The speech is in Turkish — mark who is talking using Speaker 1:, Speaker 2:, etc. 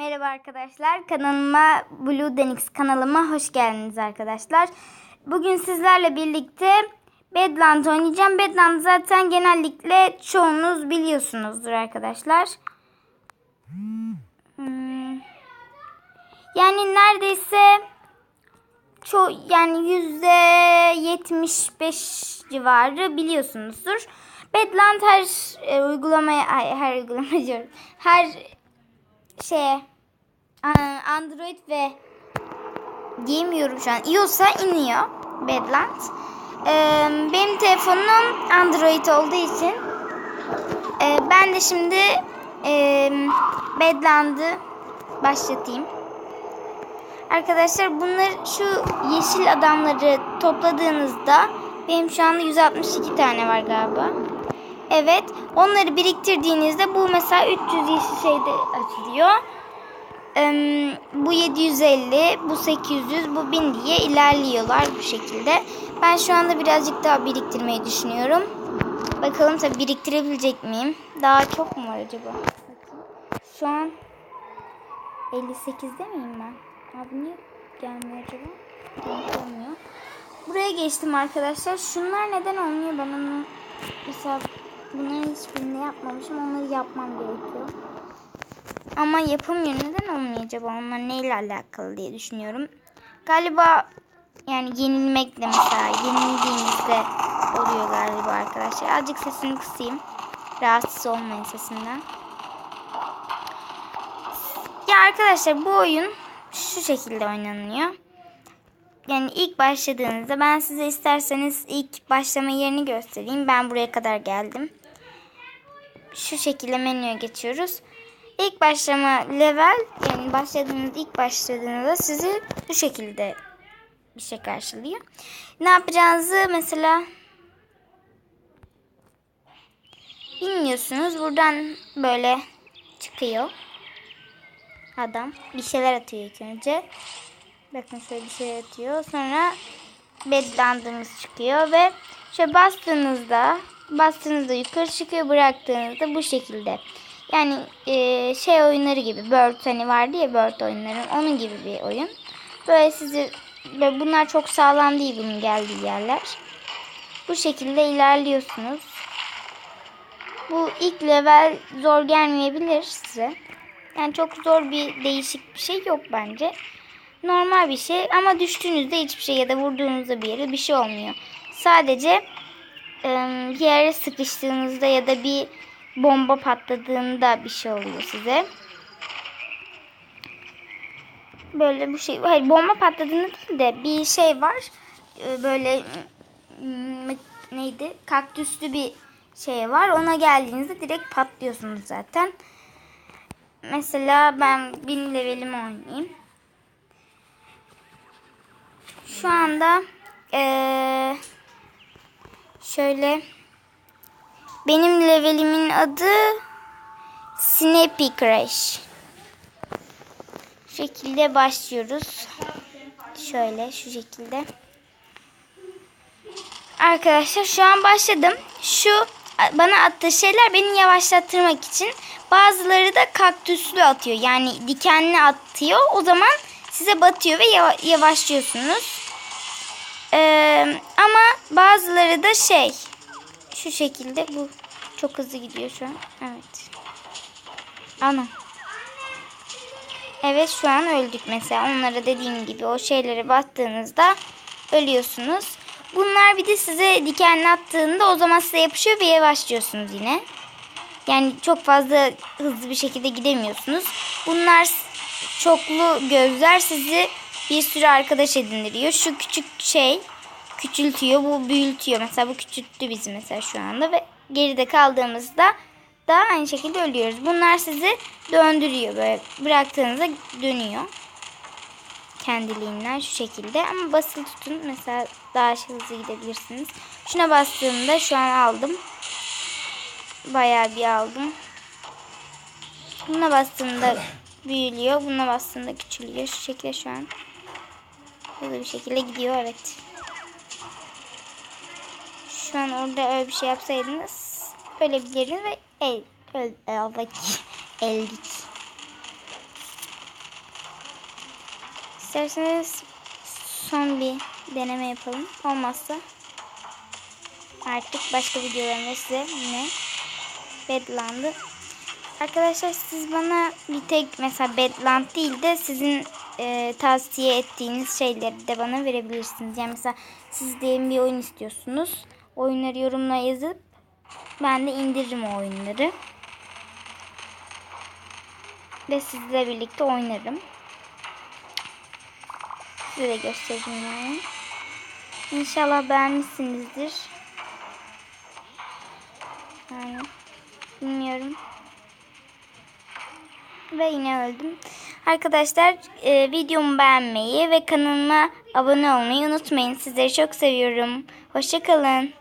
Speaker 1: Merhaba arkadaşlar. Kanalıma Blue Denix kanalıma hoş geldiniz arkadaşlar. Bugün sizlerle birlikte Badlands oynayacağım. Badlands zaten genellikle çoğunuz biliyorsunuzdur arkadaşlar. Hmm. Yani neredeyse ço yani yüzde yetmiş beş civarı biliyorsunuzdur. Badlands her e, uygulamaya ay, her uygulama diyorum. Her şeye a- Android ve diyemiyorum şu an iOS'a iniyor Badlands. Ee, benim telefonum Android olduğu için e, ben de şimdi e, Badlands'ı başlatayım. Arkadaşlar bunlar şu yeşil adamları topladığınızda benim şu anda 162 tane var galiba. Evet. Onları biriktirdiğinizde bu mesela 300 yeşil şeyde açılıyor. Bu 750, bu 800, bu 1000 diye ilerliyorlar bu şekilde. Ben şu anda birazcık daha biriktirmeyi düşünüyorum. Bakalım tabi biriktirebilecek miyim? Daha çok mu var acaba? Şu an 58'de miyim ben? Abi niye gelmiyor acaba? Olmuyor. Buraya geçtim arkadaşlar. Şunlar neden olmuyor ben onu mesela bunların hiçbirini yapmamışım. Onları yapmam gerekiyor. Ama yapamıyorum. Neden olmuyor acaba? Onlar neyle alakalı diye düşünüyorum. Galiba yani yenilmekle mesela yenildiğinizde oluyor galiba arkadaşlar. Azıcık sesini kısayım. Rahatsız olmayın sesinden. Ya arkadaşlar bu oyun şu şekilde oynanıyor. Yani ilk başladığınızda ben size isterseniz ilk başlama yerini göstereyim. Ben buraya kadar geldim. Şu şekilde menüye geçiyoruz. İlk başlama level yani başladığınız ilk başladığınızda sizi bu şekilde bir şey karşılıyor. Ne yapacağınızı mesela bilmiyorsunuz. Buradan böyle çıkıyor adam. Bir şeyler atıyor ilk önce. Bakın şöyle bir şey atıyor. Sonra bedlandığınız çıkıyor ve şöyle bastığınızda bastığınızda yukarı çıkıyor bıraktığınızda bu şekilde. Yani e, şey oyunları gibi Bird hani vardı ya Bird oyunları onun gibi bir oyun. Böyle sizi böyle bunlar çok sağlam değil bunun geldiği yerler. Bu şekilde ilerliyorsunuz. Bu ilk level zor gelmeyebilir size. Yani çok zor bir değişik bir şey yok bence. Normal bir şey ama düştüğünüzde hiçbir şey ya da vurduğunuzda bir yere bir şey olmuyor. Sadece bir yere sıkıştığınızda ya da bir bomba patladığında bir şey oluyor size. Böyle bir şey. Hayır bomba patladığında değil de bir şey var. E, böyle neydi? Kaktüslü bir şey var. Ona geldiğinizde direkt patlıyorsunuz zaten. Mesela ben bin levelimi oynayayım. Şu anda ee, şöyle benim levelimin adı Snappy Crash. Şu şekilde başlıyoruz. Şöyle şu şekilde. Arkadaşlar şu an başladım. Şu bana attığı şeyler beni yavaşlattırmak için. Bazıları da kaktüslü atıyor. Yani dikenli atıyor. O zaman size batıyor ve yavaşlıyorsunuz. Ee, ama bazıları da şey şu şekilde bu çok hızlı gidiyor şu an. Evet. Ana. Evet şu an öldük mesela. Onlara dediğim gibi o şeylere battığınızda ölüyorsunuz. Bunlar bir de size dikenli attığında o zaman size yapışıyor ve yavaşlıyorsunuz yine. Yani çok fazla hızlı bir şekilde gidemiyorsunuz. Bunlar çoklu gözler sizi bir sürü arkadaş edindiriyor. Şu küçük şey küçültüyor, bu büyütüyor. Mesela bu küçülttü bizi mesela şu anda ve geride kaldığımızda da aynı şekilde ölüyoruz. Bunlar sizi döndürüyor böyle bıraktığınızda dönüyor. Kendiliğinden şu şekilde ama basılı tutun mesela daha hızlı gidebilirsiniz. Şuna bastığımda şu an aldım. Bayağı bir aldım. Buna bastığımda büyülüyor. Buna bastığımda küçülüyor. Şu şekilde şu an. Hızlı bir şekilde gidiyor. Evet. Şu an orada öyle bir şey yapsaydınız ölebilirdiniz ve el, öl, eldik. eldik. İsterseniz son bir deneme yapalım. Olmazsa artık başka videolarımda size yine Badland'ı Arkadaşlar siz bana bir tek mesela Badland değil de sizin e, tavsiye ettiğiniz şeyleri de bana verebilirsiniz. Yani mesela siz diyelim bir oyun istiyorsunuz. Oyunları yorumla yazıp ben de indiririm o oyunları. Ve sizle birlikte oynarım. Size de göstereyim yani. İnşallah beğenmişsinizdir. Yani bilmiyorum. Ve yine öldüm. Arkadaşlar e, videomu beğenmeyi ve kanalıma abone olmayı unutmayın. Sizleri çok seviyorum. Hoşçakalın.